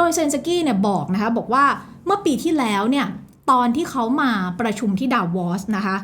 โดยเซนสกี้เนี่ยบอกนะคะบอกว่าเมื่อปีที่แล้วเนี่ยตอนที่เขามาประชุมที่ดาวอสนะคะ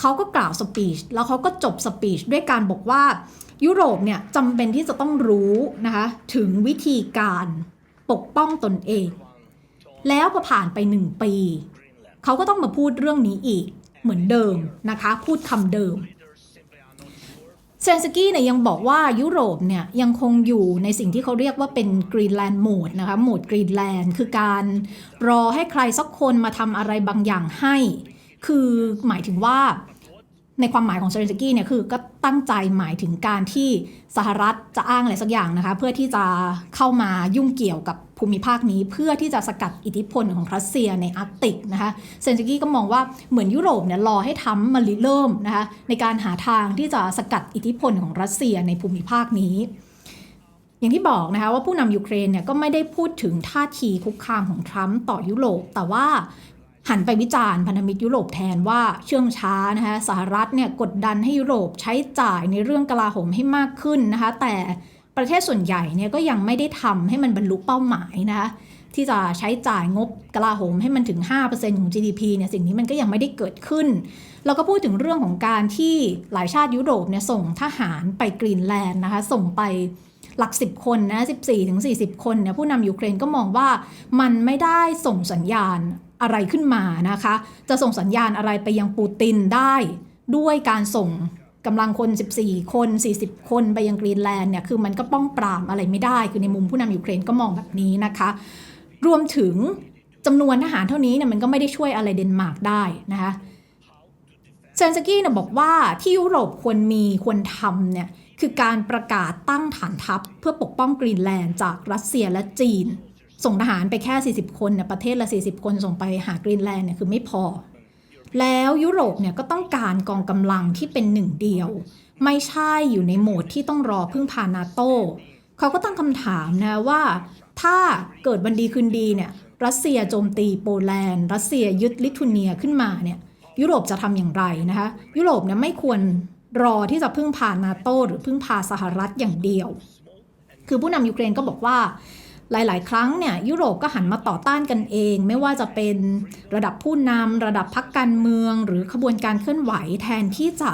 เขาก็กล่าวสปีชแล้วเขาก็จบสปีชด้วยการบอกว่ายุโรปเนี่ยจำเป็นที่จะต้องรู้นะคะถึงวิธีการปกป้องตนเอง แล้วพอผ่านไปหนึ่งปี เขาก็ต้องมาพูดเรื่องนี้อีกเหมือนเดิมนะคะ พูดคำเดิม เซนสกี้เนี่ยยังบอกว่ายุโรปเนี่ยยังคงอยู่ในสิ่งที่เขาเรียกว่าเป็นกรีนแลนด์โหมดนะคะโหมดกรีนแลนด์คือการรอให้ใครสักคนมาทำอะไรบางอย่างให้ คือหมายถึงว่า ในความหมายของเซนสกี้เนี่ยคือก็ตั้งใจหมายถึงการที่สหรัฐจะอ้างอะไรสักอย่างนะคะ เพื่อที่จะเข้ามายุ่งเกี่ยวกับภูมิภาคนี้ เพื่อที่จะสกัดอิทธิพลของรัสเซียในอาร์กติกนะคะเซนสกี้ก็มองว่าเหมือนยุโรปเนี่ยรอให้ทำมาริเริ่มนะคะในการหาทางที่จะสกัดอิทธิพลของรัสเซียในภูมิภาคนี้ อย่างที่บอกนะคะว่าผู้นำยูเครนเนี่ยก็ไม่ได้พูดถึงท่าทีคุกคามของทรัมป์ต่อยุโรปแต่ว่า หันไปวิจารณ์พันธมิตรยุโรปแทนว่าเชื่องช้านะคะสหรัฐเนี่ยกดดันให้ยุโรปใช้จ่ายในเรื่องกลาโหมให้มากขึ้นนะคะแต่ประเทศส่วนใหญ่เนี่ยก็ยังไม่ได้ทำให้มันบรรลุเป้าหมายนะคะที่จะใช้จ่ายงบกลาโหมให้มันถึง 5%ของ GDP เนี่ยสิ่งนี้มันก็ยังไม่ได้เกิดขึ้นเราก็พูดถึงเรื่องของการที่หลายชาติยุโรปเนี่ยส่งทหารไปกรีนแลนด์นะคะส่งไปหลัก 10 คนนะ 14ถึง40 คนเนี่ยผู้นำยูเครนก็มองว่ามันไม่ได้ส่งสัญญาณ อะไรขึ้นมานะคะ จะส่งสัญญาณอะไรไปยังปูตินได้ ด้วยการส่งกำลังคน 14 คน 40 คนไปยังกรีนแลนด์เนี่ยคือมันก็ป้องปรามอะไรไม่ได้ คือในมุมผู้นำยูเครนก็มองแบบนี้นะคะ รวมถึงจำนวนทหารเท่านี้เนี่ยมันก็ไม่ได้ช่วยอะไรเดนมาร์กได้นะคะเซนสกี้เนี่ยบอกว่าที่ยุโรปควรมีควรทำเนี่ยคือการประกาศตั้งฐานทัพเพื่อปกป้องกรีนแลนด์จากรัสเซียและจีน ส่งทหารไปแค่ 40 คนเนี่ยประเทศละ 40 คนส่งไปหากรีนแลนด์เนี่ยคือไม่พอ แล้วยุโรปเนี่ยก็ต้องการกองกำลังที่เป็นหนึ่งเดียว ไม่ใช่อยู่ในโหมดที่ต้องรอพึ่งพานาโต้เขาก็ตั้งคำถามนะว่า ถ้าเกิดวันดีคืนดีเนี่ยรัสเซียโจมตีโปแลนด์ รัสเซียยึดลิทัวเนียขึ้นมาเนี่ยยุโรปจะทำอย่างไรนะคะยุโรปเนี่ยไม่ควรรอที่จะพึ่งพานาโตหรือพึ่งพาสหรัฐอย่างเดียว คือผู้นำยูเครนก็บอกว่า หลาย ๆ ครั้งเนี่ยยุโรปก็หันมาต่อต้านกันเอง ไม่ว่าจะเป็นระดับผู้นำระดับพักการเมือง หรือขบวนการเคลื่อนไหวแทนที่จะ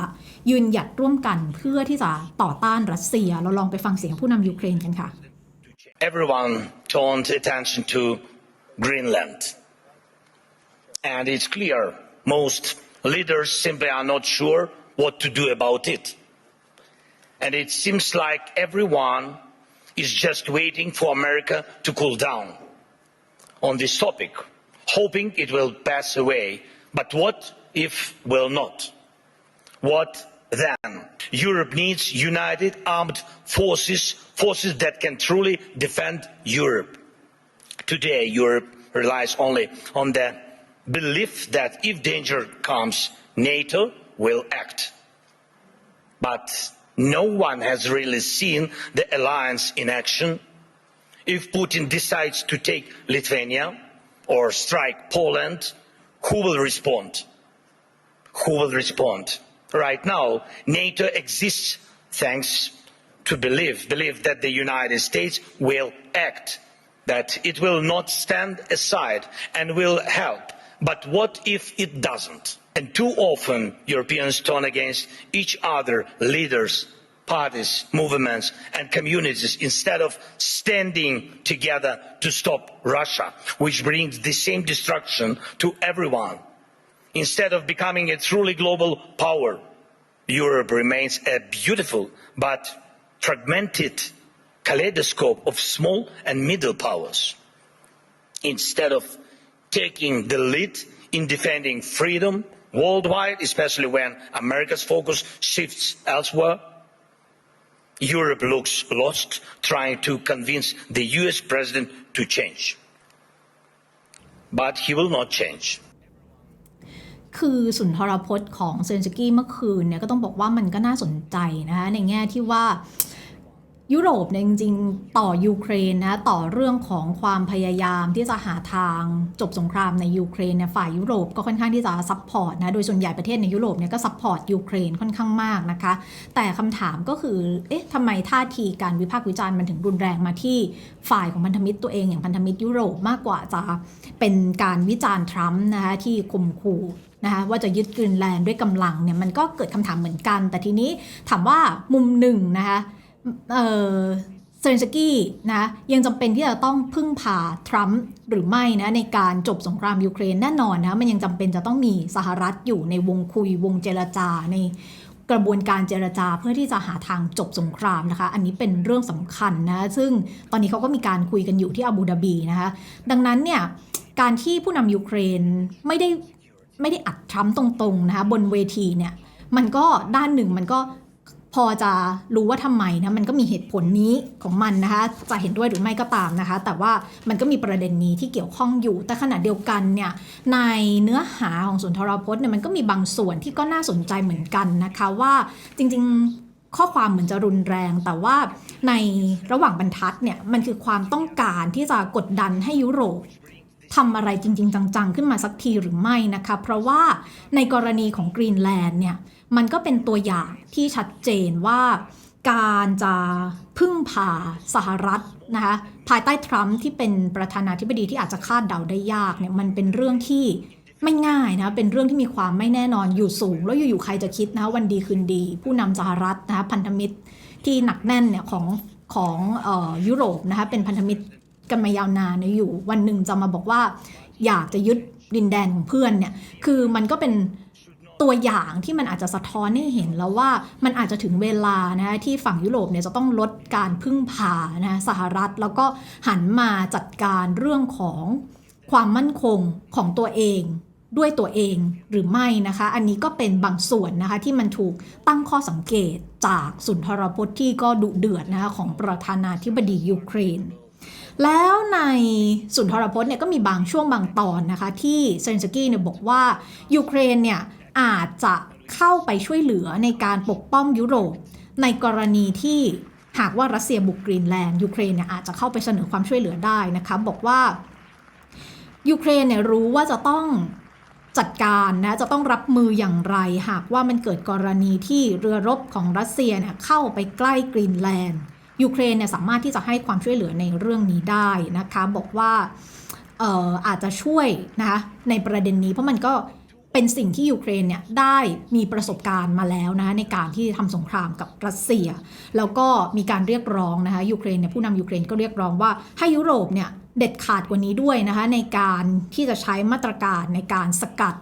ยืนหยัดร่วมกันเพื่อที่จะต่อต้านรัสเซีย เราลองไปฟังเสียงผู้นำยูเครนกันค่ะ everyone turned attention to Greenland. And it's clear most leaders simply are not sure what to do about it. And it seems like everyone is just waiting for America to cool down on this topic, hoping it will pass away. But what if will not? What then? Europe needs united armed forces, forces that can truly defend Europe. Today, Europe relies only on the belief that if danger comes, NATO will act. But no one has really seen the alliance in action. If Putin decides to take Lithuania or strike Poland, who will respond? Who will respond? Right now, NATO exists thanks to believe, believe that the United States will act, that it will not stand aside and will help. But what if it doesn't? And too often Europeans turn against each other, leaders, parties, movements and communities instead of standing together to stop Russia, which brings the same destruction to everyone. Instead of becoming a truly global power, Europe remains a beautiful but fragmented kaleidoscope of small and middle powers. Instead of taking the lead in defending freedom worldwide, especially when America's focus shifts elsewhere, Europe looks lost trying to convince the US president to change. But he will not change. คือสุนทรพจน์ของเซนสกี้เมื่อคืนเนี่ยก็ต้องบอกว่ามันก็น่าสนใจนะคะในแง่ที่ว่า ยุโรปเนี่ยจริงๆ ต่อยูเครนนะต่อเรื่องของความพยายามที่จะหาทางจบสงครามในยูเครนเนี่ยฝ่ายยุโรปก็ค่อนข้างที่จะซัพพอร์ตนะโดยส่วนใหญ่ประเทศในยุโรปเนี่ยก็ซัพพอร์ตยูเครนค่อนข้างมากนะคะ แต่คำถามก็คือเอ๊ะทำไมท่าทีการวิพากษ์วิจารณ์มันถึงรุนแรงมาที่ฝ่ายของพันธมิตรตัวเองอย่างพันธมิตรยุโรปมากกว่าจะเป็นการวิจารณ์ทรัมป์นะคะที่ข่มขู่นะคะว่าจะยึดกรีนแลนด์ด้วยกำลังเนี่ยมันก็เกิดคำถามเหมือนกัน แต่ทีนี้ถามว่ามุมหนึ่งนะคะ เอ่อเซเลนสกี้นะยังจำเป็นที่จะต้องพึ่งพาทรัมป์หรือไม่นะในการจบสงครามยูเครนแน่นอนนะมันยังจำเป็นจะต้องมีสหรัฐอยู่ในวงคุยวงเจรจาในกระบวนการเจรจาเพื่อที่จะหาทางจบสงครามนะคะ อันนี้เป็นเรื่องสำคัญนะซึ่งตอนนี้เขาก็มีการคุยกันอยู่ที่อาบูดาบีนะคะดังนั้นเนี่ยการที่ผู้นำยูเครนไม่ได้ไม่ได้อัดทรัมป์ตรงๆนะคะบนเวทีเนี่ยมันก็ด้านหนึ่งมันก็ พอจะรู้ว่าทำไมนะมันก็มีเหตุผลนี้ของมันนะคะจะเห็นด้วยหรือไม่ก็ตามนะคะ แต่ว่ามันก็มีประเด็นนี้ที่เกี่ยวข้องอยู่ แต่ขณะเดียวกันเนี่ยในเนื้อหาของสุนทรพจน์เนี่ยมันก็มีบางส่วนที่ก็น่าสนใจเหมือนกันนะคะว่าจริงๆข้อความเหมือนจะรุนแรง แต่ว่าในระหว่างบรรทัดเนี่ยมันคือความต้องการที่จะกดดันให้ยุโรปทำอะไรจริง ๆ จังๆ ขึ้นมาสักทีหรือไม่นะคะ เพราะว่าในกรณีของกรีนแลนด์เนี่ย มันก็เป็นตัวอย่างที่ชัดเจนว่าการจะพึ่งพาสหรัฐนะคะภายใต้ทรัมป์ที่เป็นประธานาธิบดีที่อาจจะคาดเดาได้ยากเนี่ยมันเป็นเรื่องที่ไม่ง่ายนะเป็นเรื่องที่มีความไม่แน่นอนอยู่สูง แล้วอยู่ๆใครจะคิดนะวันดีคืนดี ผู้นำสหรัฐนะคะพันธมิตรที่หนักแน่นเนี่ยของของออยุโรปนะคะเป็นพันธมิตรกันมายาวนานเนี่ยอยู่ วันหนึ่งจะมาบอกว่า อยากจะยึดดินแดนของเพื่อนเนี่ยคือมันก็เป็น ตัวอย่างที่มันอาจจะสะท้อนให้เห็นแล้วว่ามันอาจจะถึงเวลานะที่ฝั่งยุโรปเนี่ยจะต้องลดการพึ่งพานะสหรัฐแล้วก็หันมาจัดการเรื่องของความมั่นคงของตัวเองด้วยตัวเองหรือไม่นะคะ อันนี้ก็เป็นบางส่วนนะคะที่มันถูกตั้งข้อสังเกตจากสุนทรพจน์ที่ก็ดุเดือดนะคะของประธานาธิบดียูเครน แล้วในสุนทรพจน์เนี่ยก็มีบางช่วงบางตอนนะคะที่เซนสกี้เนี่ยบอกว่ายูเครนเนี่ย อาจจะเข้าไปช่วยเหลือในการปกป้องยุโรป ในกรณีที่หากว่ารัสเซียบุกกรีนแลนด์ยูเครนเนี่ยอาจจะเข้าไปเสนอความช่วยเหลือได้นะคะบอกว่ายูเครนเนี่ยรู้ว่าจะต้องจัดการนะจะต้องรับมืออย่างไร หากว่ามันเกิดกรณีที่เรือรบของรัสเซียเนี่ยเข้าไปใกล้กรีนแลนด์ยูเครนเนี่ยสามารถที่จะให้ความช่วยเหลือในเรื่องนี้ได้นะคะ บอกว่าอออาจจะช่วยนะคะในประเด็นนี้เพราะมันก็ เป็นสิ่งที่ยูเครนเนี่ยได้มีประสบการณ์มาแล้วนะคะในการที่ทำสงครามกับรัสเซีย แล้วก็มีการเรียกร้องนะคะยูเครนเนี่ยผู้นำยูเครนก็เรียกร้องว่าให้ยุโรปเนี่ยเด็ดขาดกว่านี้ด้วยนะคะในการที่จะใช้มาตรการในการสกัด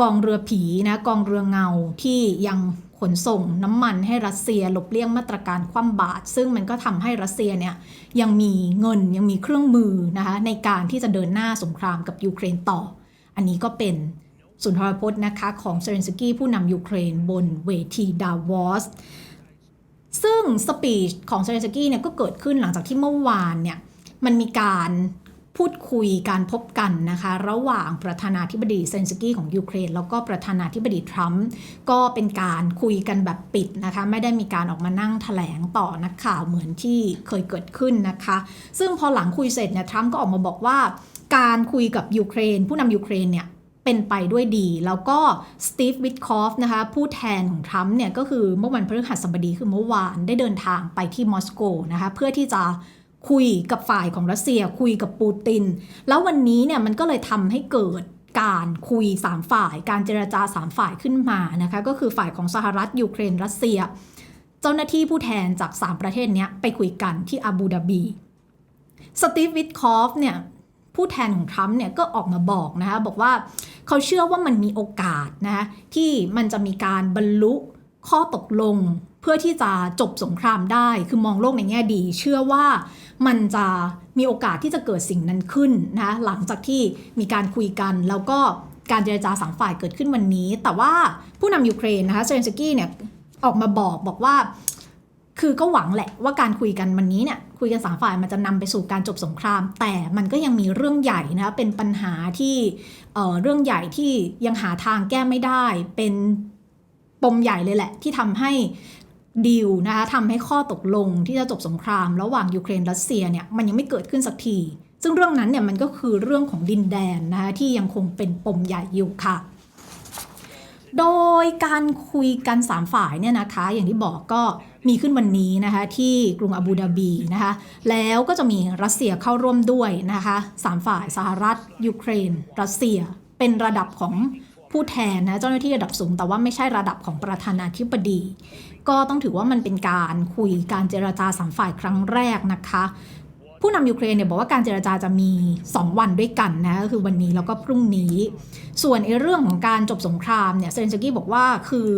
กองเรือผีนะกองเรือเงาที่ยังขนส่งน้ำมันให้รัสเซียหลบเลี่ยงมาตรการคว่ำบาตรซึ่งมันก็ทำให้รัสเซียเนี่ยยังมีเงินยังมีเครื่องมือนะคะในการที่จะเดินหน้าสงครามกับยูเครนต่อ อันนี้ก็เป็น สุนทรพจน์นะคะของเซเรนสกี้ผู้นำยูเครนบนเวทีดาวอสซึ่งสปีชของเซเลนสกี้เนี่ยก็เกิดขึ้นหลังจากที่เมื่อวานเนี่ยมันมีการพูดคุยการพบกันนะคะระหว่างประธานาธิบดีเซเลนสกี้ของยูเครน แล้วก็ประธานาธิบดีทรัมป์ก็เป็นการคุยกันแบบปิดนะคะไม่ได้มีการออกมานั่งแถลงต่อนักข่าวเหมือนที่เคยเกิดขึ้นนะคะ ซึ่งพอหลังคุยเสร็จเนี่ยทรัมป์ก็ออกมาบอกว่า การคุยกับยูเครน ผู้นำยูเครนเนี่ย เป็นไปด้วยดี แล้วก็สตีฟวิทคอฟนะคะผู้แทนของทรัมป์เนี่ยก็คือเมื่อวันพฤหัสบดีคือเมื่อวานได้เดินทางไปที่มอสโกนะคะเพื่อที่จะคุยกับฝ่ายของรัสเซีย คุยกับปูติน แล้ววันนี้เนี่ยมันก็เลยทำให้เกิดการคุย 3 ฝ่าย การเจรจา 3 ฝ่ายขึ้นมานะคะ ก็คือฝ่ายของสหรัฐยูเครนรัสเซีย เจ้าหน้าที่ผู้แทนจาก 3 ประเทศเนี้ยไปคุยกันที่อาบูดาบี สตีฟวิทคอฟเนี่ย ผู้แทนของทรัมป์เนี่ยก็ออกมาบอกนะคะบอกว่าเขาเชื่อว่ามันมีโอกาสนะคะที่มันจะมีการบรรลุข้อตกลงเพื่อที่จะจบสงครามได้ คือมองโลกในแง่ดี เชื่อว่ามันจะมีโอกาสที่จะเกิดสิ่งนั้นขึ้นนะหลังจากที่มีการคุยกันแล้วก็การเจรจาสามฝ่ายเกิดขึ้นวันนี้ แต่ว่าผู้นำยูเครนนะคะเซเลนสกี้เนี่ยออกมาบอกบอกว่า คือก็หวังแหละว่าการคุยกันวันนี้เนี่ยคุยกันสามฝ่ายมันจะนำไปสู่การจบสงคราม แต่มันก็ยังมีเรื่องใหญ่นะเป็นปัญหาที่เอ่อเรื่องใหญ่ที่ยังหาทางแก้ไม่ได้ เป็นปมใหญ่เลยแหละ ที่ทำให้ดีลนะคะทำให้ข้อตกลงที่จะจบสงคราม ระหว่างยูเครนรัสเซียเนี่ยมันยังไม่เกิดขึ้นสักที ซึ่งเรื่องนั้นเนี่ยมันก็คือเรื่องของดินแดนนะคะที่ยังคงเป็นปมใหญ่อยู่ค่ะ โดยการคุยกัน 3 ฝ่ายเนี่ยนะคะ อย่างที่บอกก็มีขึ้นวันนี้นะคะที่กรุงอาบูดาบีนะคะแล้วก็จะมีรัสเซียเข้าร่วมด้วยนะคะสามฝ่ายสหรัฐ ยูเครน รัสเซียเป็นระดับของผู้แทนนะเจ้าหน้าที่ระดับสูงแต่ว่าไม่ใช่ระดับของประธานาธิบดี ก็ต้องถือว่ามันเป็นการคุยการเจรจาสามฝ่ายครั้งแรกนะคะ ผู้นำยูเครนเนี่ยบอกว่าการเจรจาจะมี 2 วันด้วยกันนะก็คือวันนี้แล้วก็พรุ่งนี้ ส่วนไอ้เรื่องของการจบสงครามเนี่ยเซเลนสกี้บอกว่าคือ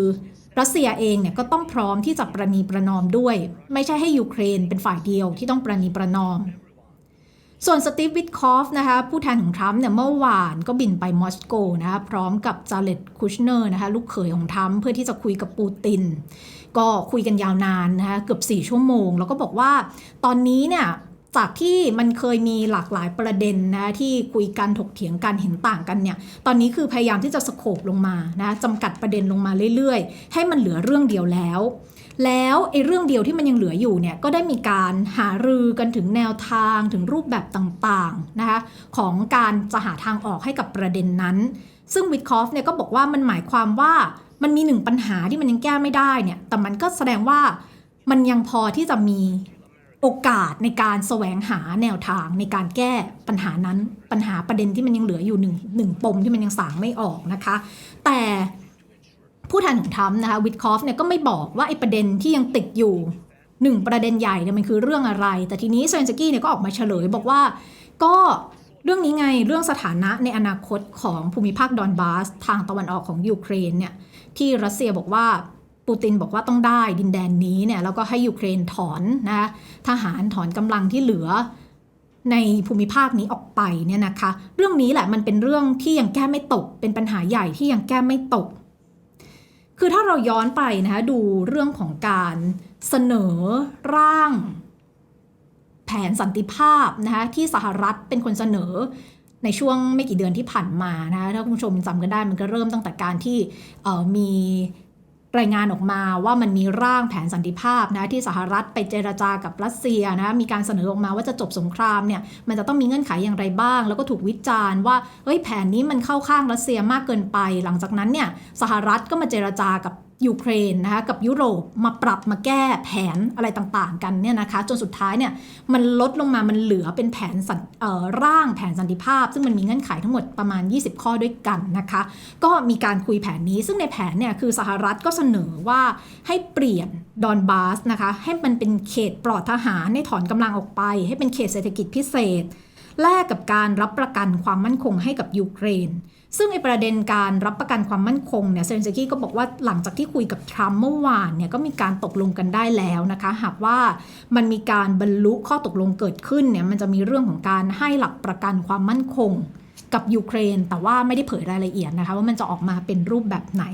รัสเซียเองเนี่ยก็ต้องพร้อมที่จะประนีประนอมด้วย ไม่ใช่ให้ยูเครนเป็นฝ่ายเดียวที่ต้องประนีประนอม ส่วนสตีฟวิทคอฟนะคะผู้แทนของทรัมป์เนี่ยเมื่อวานก็บินไปมอสโกนะคะพร้อมกับจาเลตคุชเนอร์นะคะลูกเขยของทรัมป์เพื่อที่จะคุยกับปูติน ก็คุยกันยาวนานนะคะเกือบ 4 ชั่วโมง แล้วก็บอกว่าตอนนี้เนี่ย จากที่มันเคยมีหลากหลายประเด็นนะที่คุยกันถกเถียงกันเห็นต่างกันเนี่ยตอนนี้คือพยายามที่จะสโคบลงมานะจำกัดประเด็นลงมาเรื่อยๆ ให้มันเหลือเรื่องเดียวแล้ว แล้วไอ้เรื่องเดียวที่มันยังเหลืออยู่เนี่ยก็ได้มีการหารือกันถึงแนวทางถึงรูปแบบต่างๆนะคะของการจะหาทางออกให้กับประเด็นนั้น ซึ่งวิทคอฟเนี่ยก็บอกว่ามันหมายความว่ามันมีหนึ่งปัญหาที่มันยังแก้ไม่ได้เนี่ยแต่มันก็แสดงว่ามันยังพอที่จะมี โอกาสในการแสวงหาแนวทางในการแก้ปัญหานั้นปัญหาประเด็นที่มันยังเหลืออยู่หนึ่งหนึ่งปมที่มันยังสางไม่ออกนะคะ แต่ผู้แทนของทรัมป์นะคะวิทคอฟเนี่ยก็ไม่บอกว่าไอ้ประเด็นที่ยังติดอยู่หนึ่งประเด็นใหญ่เนี่ยมันคือเรื่องอะไร แต่ทีนี้เซนสกี้เนี่ยก็ออกมาเฉลยบอกว่าก็เรื่องนี้ไงเรื่องสถานะในอนาคตของภูมิภาคดอนบาส ทางตะวันออกของยูเครนเนี่ยที่รัสเซียบอกว่า ปูตินบอกว่าต้องได้ดินแดนนี้เนี่ยแล้วก็ให้ยูเครนถอนนะทหารถอนกำลังที่เหลือในภูมิภาคนี้ออกไปเนี่ยนะคะ เรื่องนี้แหละมันเป็นเรื่องที่ยังแก้ไม่ตก เป็นปัญหาใหญ่ที่ยังแก้ไม่ตก คือถ้าเราย้อนไปนะคะดูเรื่องของการเสนอร่าง แผนสันติภาพนะคะที่สหรัฐเป็นคนเสนอในช่วงไม่กี่เดือนที่ผ่านมานะคะถ้าคุณผู้ชมจำกันได้มันก็เริ่มตั้งแต่การที่มี รายงานออกมาว่ามันมีร่างแผนสันติภาพนะที่สหรัฐไปเจรจากับรัสเซียนะมีการเสนอออกมาว่าจะจบสงครามเนี่ยมันจะต้องมีเงื่อนไขอย่างไรบ้าง แล้วก็ถูกวิจารณ์ว่าเฮ้ยแผนนี้มันเข้าข้างรัสเซียมากเกินไป หลังจากนั้นเนี่ยสหรัฐก็มาเจรจากับ ยูเครนนะคะกับยุโรปมาปรับมาแก้แผนอะไรต่างๆ กันเนี่ยนะคะจนสุดท้ายเนี่ยมันลดลงมามันเหลือเป็นแผนร่างแผนสันติภาพ ซึ่งมันมีเงื่อนไขทั้งหมดประมาณ 20 ข้อด้วยกันนะคะ ก็มีการคุยแผนนี้ ซึ่งในแผนเนี่ยคือสหรัฐก็เสนอว่าให้เปลี่ยนดอนบาสนะคะให้มันเป็นเขตปลอดทหารให้ถอนกำลังออกไป ให้เป็นเขตเศรษฐกิจพิเศษ แลกกับการรับประกันความมั่นคงให้กับยูเครน ซึ่งไอประเด็นการรับประกันความมั่นคงเนี่ยเซเลนสกี้ก็บอกว่าหลังจากที่คุยกับทรัมป์เมื่อวานเนี่ยก็มีการตกลงกันได้แล้วนะคะ หากว่ามันมีการบรรลุข้อตกลงเกิดขึ้นเนี่ยมันจะมีเรื่องของการให้หลักประกันความมั่นคงกับยูเครน แต่ว่าไม่ได้เผยรายละเอียดนะคะว่ามันจะออกมาเป็นรูปแบบไหน